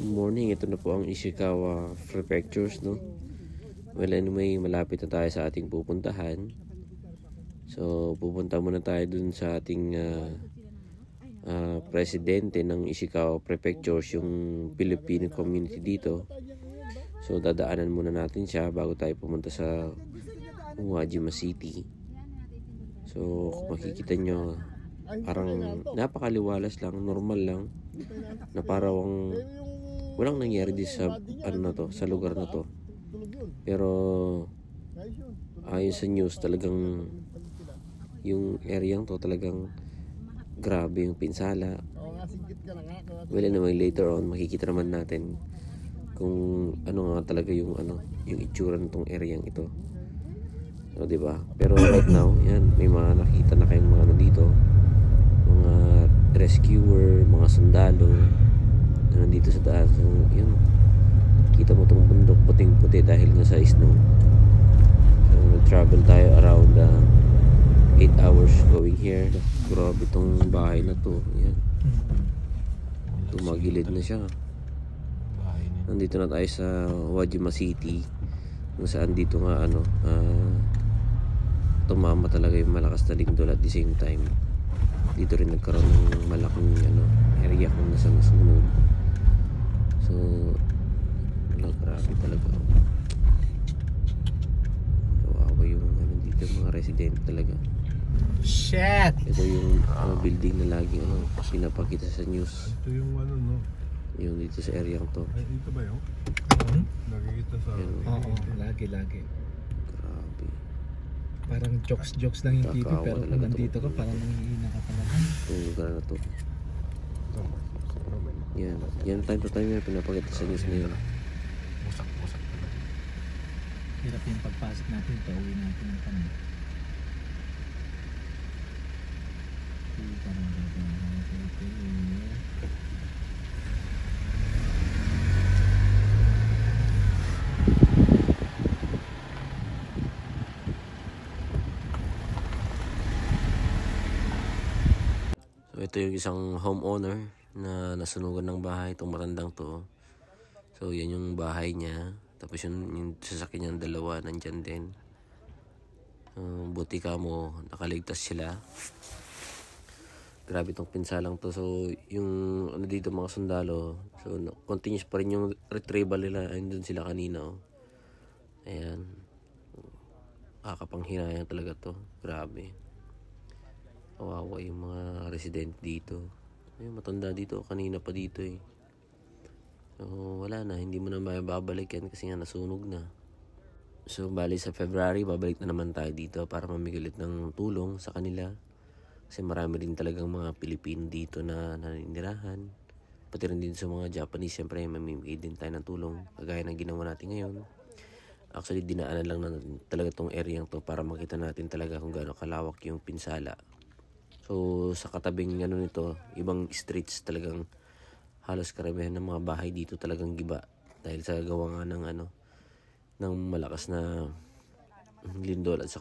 Morning, ito na po ang Ishikawa Prefectures, no? Well, anyway, malapit na tayo sa ating pupuntahan. So, pupunta muna tayo dun sa ating ah, ah, presidente ng Ishikawa Prefectures, yung Filipino community dito. So, dadaanan muna natin siya bago tayo pumunta sa Uwajima City. So, kung makikita nyo, parang napakaliwalas lang, normal lang, na parang walang nangyari di sa ano na to, sa lugar na to. Pero ayon sa news talagang yung area to talagang grabe yung pinsala. Well anyway, later on makikita naman natin kung ano nga talaga yung ano, yung itsura nitong area ito. So, di ba? Pero right now, yan, may mga nakita na kayong mga ano dito. Mga rescuer, mga sundalo na nandito sa daan. So, yun. Kita mo tong bundok puting-puti dahil nga sa snow. So, nag-travel tayo around 8 hours going here. Grabe tong bahay na to. Yan. Tumagilid na siya. Nandito na tayo sa Wajima City. Kung saan dito nga ano, ah, tumama talaga yung malakas na lindol at the same time. Dito rin nagkaroon ng malaking ano, area kung nasa nasunog. So, wala, grabe talaga. Kawawa yung ano dito, mga resident talaga. Shit! Ito yung ano, building na lagi ano, pinapakita sa news. Ito yung ano, no? Yung dito sa area to. Ay, dito ba yun? Hmm? Nakikita sa... Yan. Oo, lagi, lagi. Grabe. Parang jokes-jokes lang yung TV Kakawa pero kung nandito to. ka, parang nanghihina ka talaga. Itong lugar na to. Yan. Yan time to time yan pinapakita sa news ngayon. Busak-busak na. Hirap yung pagpasok natin, pauwi natin ang kami. Parang gagawin natin ito yung isang homeowner na nasunugan ng bahay, itong matandang to. So yan yung bahay niya. Tapos yung, yung sasakyan niya dalawa nandyan din. Uh, buti ka mo, nakaligtas sila. Grabe itong pinsalang to. So yung ano dito mga sundalo, so continuous pa rin yung retrieval nila. Ayun dun sila kanina. Oh. Ayan. Kakapanghinayang talaga to. Grabe. Kawawa yung mga resident dito. Ayun, matanda dito. Kanina pa dito eh. So, wala na. Hindi mo na mababalik yan kasi nga nasunog na. So, bali sa February, babalik na naman tayo dito para mamigilit ng tulong sa kanila. Kasi marami rin talagang mga Pilipino dito na naninirahan. Pati rin din sa mga Japanese, siyempre mamimigay din tayo ng tulong. Kagaya ng ginawa natin ngayon. Actually, dinaanan lang na talaga tong area to para makita natin talaga kung gaano kalawak yung pinsala. So, sa katabing ano nito, ibang streets talagang halos karamihan ng mga bahay dito talagang giba. Dahil sa gawa nga ng ano, ng malakas na lindol at sa